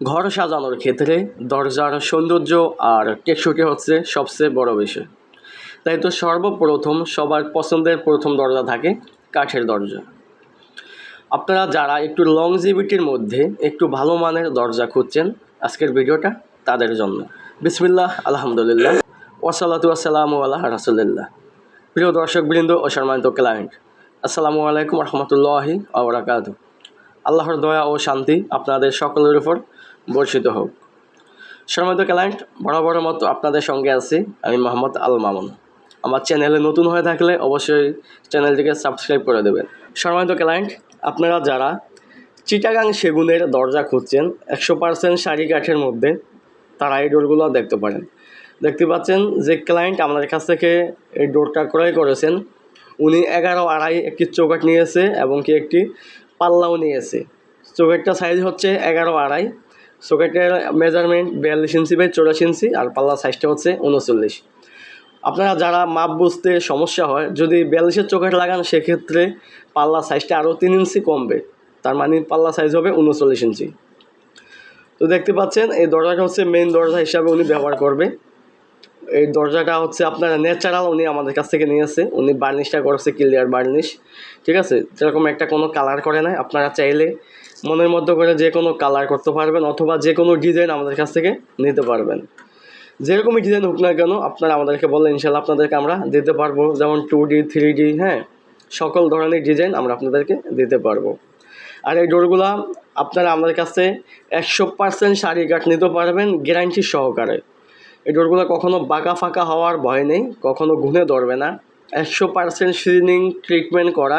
ঘর সাজানোর ক্ষেত্রে দরজার সৌন্দর্য আর টেকসইটি হচ্ছে সবচেয়ে বড় বিষয়। তাই তো সর্বপ্রথম সবার পছন্দের প্রথম দরজা থাকে কাঠের দরজা। আপনারা যারা একটু লংজিভিটির মধ্যে একটু ভালো মানের দরজা খুঁজছেন আজকের ভিডিওটা তাদের জন্য। বিসমিল্লাহ, আলহামদুলিল্লাহ। ওয়াসালাতু আসসালামু আল্লাহ রাসুলিল্লাহ। প্রিয় দর্শকবৃন্দ ও সম্মানিত ক্লায়েন্ট, আসসালামু আলাইকুম রহমতুল্লাহি আবরাকাত আল্লাহর দয়া ও শান্তি আপনাদের সকলের উপর বর্ষিত হোক। সম্মানিত ক্লায়েন্ট বরাবর মতো আপনাদের সঙ্গে আছি আমি মোহাম্মদ আল মামুন। আমার চ্যানেলে নতুন হয়ে থাকলে অবশ্যই চ্যানেলটিকে সাবস্ক্রাইব করে দেবেন। সম্মানিত ক্লায়েন্ট, আপনারা যারা চিটাগাং সেগুনের দরজা খুঁজছেন, একশো পার্সেন্ট শাড়ি কাঠের মধ্যে তারা এই ডোরগুলো দেখতে পারেন। দেখতে পাচ্ছেন যে ক্লায়েন্ট আমাদের কাছ থেকে এই ডোরটা ক্রয় করেছেন। উনি এগারো আড়াই একটি চৌকাট নিয়েছে এবং কি একটি পাল্লাও নিয়েছে। চৌকাটটা সাইজ হচ্ছে এগারো আড়াই। চৌকাটের মেজারমেন্ট বিয়াল্লিশ ইঞ্চি বাই চৌরাশি ইঞ্চি আর পাল্লা সাইজটা হচ্ছে উনচল্লিশ। আপনারা যারা মাপ বুঝতে সমস্যা হয়, যদি বিয়াল্লিশের চোখেট লাগান, সেক্ষেত্রে পাল্লা সাইজটা আরও তিন ইঞ্চি কমবে। তার মানে পাল্লা সাইজ হবে উনচল্লিশ ইঞ্চি তো দেখতে পাচ্ছেন, এই দরজাটা হচ্ছে মেইন দরজা হিসাবে উনি ব্যবহার করবে। এই দরজাটা হচ্ছে আপনার ন্যাচারাল উনি আমাদের কাছ থেকে নিয়েছে উনি বার্নিশটা করেছে ক্লিয়ার বার্নিশ ঠিক আছে? যেরকম একটা কোনো কালার করে না আপনারা চাইলে মনের মধ্যে করে যে কোনো কালার করতে পারবেন অথবা যে কোনো ডিজাইন আমাদের কাছ থেকে নিতে পারবেন। যেরকমই ডিজাইন হোক না কেন, আপনারা আমাদেরকে বললে ইনশাল্লাহ আপনাদেরকে আমরা দিতে পারব। যেমন টু ডি থ্রি ডি হ্যাঁ সকল ধরনের ডিজাইন আমরা আপনাদেরকে দিতে পারব। আর এই ডোরগুলা আপনারা আমাদের কাছে একশো পার্সেন্ট শাড়ি কাঠ নিতে পারবেন গ্যারান্টি সহকারে। এই ডোরগুলো কখনো বাঁকা ফাঁকা হওয়ার ভয় নেই, কখনো ঘুনে ধরবে না। একশো পার্সেন্ট সিজনিং ট্রিটমেন্ট করা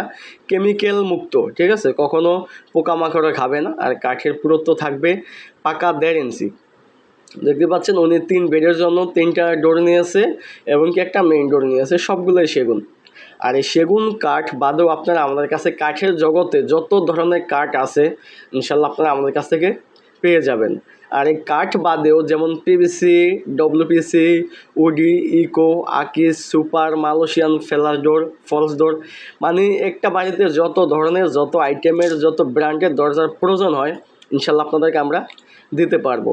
কেমিক্যাল মুক্ত, ঠিক আছে? কখনো পোকামাকড়ে খাবে না, আর কাঠের পুরত্ব থাকবে পাকা দেড় ইঞ্চি দেখতে পাচ্ছেন উনি তিন বেডের জন্য তিনটা ডোর নিয়েছে, এবং কি একটা মেইন ডোর নিয়েছে, সবগুলোই সেগুন। আর এই সেগুন, কাঠ বাদেও আপনারা আমাদের কাছে কাঠের জগতে যত ধরনের কাঠ আছে, ইনশাল্লাহ আপনারা আমাদের কাছ থেকে পেয়ে যাবেন। আর এই কাঠ বাদেও যেমন পিভিসি ডব্লিউপিসি উডি ইকো আকিস সুপার মালয়েশিয়ান ফেলার ডোর ফলস ডোর মানে একটা বাড়িতে যত ধরনের যত আইটেমের যত ব্র্যান্ডের দরজার প্রয়োজন হয়, ইনশাল্লাহ আপনাদেরকে আমরা দিতে পারব।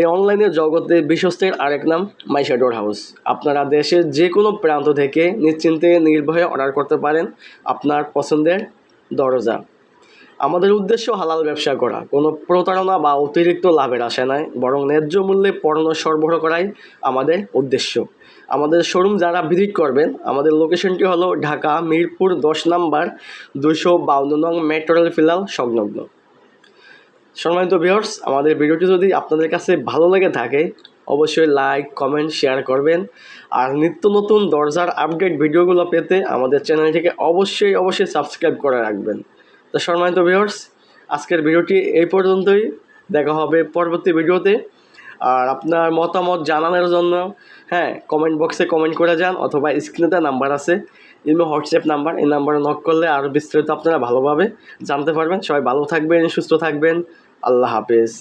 এই অনলাইনের জগতে বিশ্বস্তের আরেক নাম মাইশা ডোর হাউস আপনারা দেশের যে কোনো প্রান্ত থেকে নিশ্চিন্তে নির্ভয়ে অর্ডার করতে পারেন আপনার পছন্দের দরজা। আমাদের উদ্দেশ্য হালাল ব্যবসা করা। কোনো প্রতারণা বা অতিরিক্ত লাভের আশা নয় বরং ন্যায্য মূল্যে পণ্য সরবরাহ করাই আমাদের উদ্দেশ্য। আমাদের শোরুম যারা ভিজিট করবেন, আমাদের লোকেশনটি হলো ঢাকা মিরপুর দশ নাম্বার দুশো বাউন্ন নং মেট্রো রেল ফিলাল সংলগ্ন। সম্মানিত ভিউয়ার্স, আমাদের ভিডিওটি যদি আপনাদের কাছে ভালো লেগে থাকে, অবশ্যই লাইক, কমেন্ট, শেয়ার করবেন। আর নিত্য নতুন দরজার আপডেট ভিডিওগুলো পেতে আমাদের চ্যানেলটিকে অবশ্যই অবশ্যই সাবস্ক্রাইব করে রাখবেন। তো সম্মানিত ভিউয়ার্স আজকের ভিডিওটি এই পর্যন্তই। দেখা হবে পরবর্তী ভিডিওতে। আর আপনার মতামত জানানোর জন্য হ্যাঁ কমেন্ট বক্সে কমেন্ট করে যান অথবা স্ক্রিনেতে নাম্বার আছে। ইমো হোয়াটসঅ্যাপ নাম্বার এই নাম্বারে নক করলে আরও বিস্তারিত আপনারা ভালোভাবে জানতে পারবেন। সবাই ভালো থাকবেন, সুস্থ থাকবেন। আল্লাহ হাফেজ।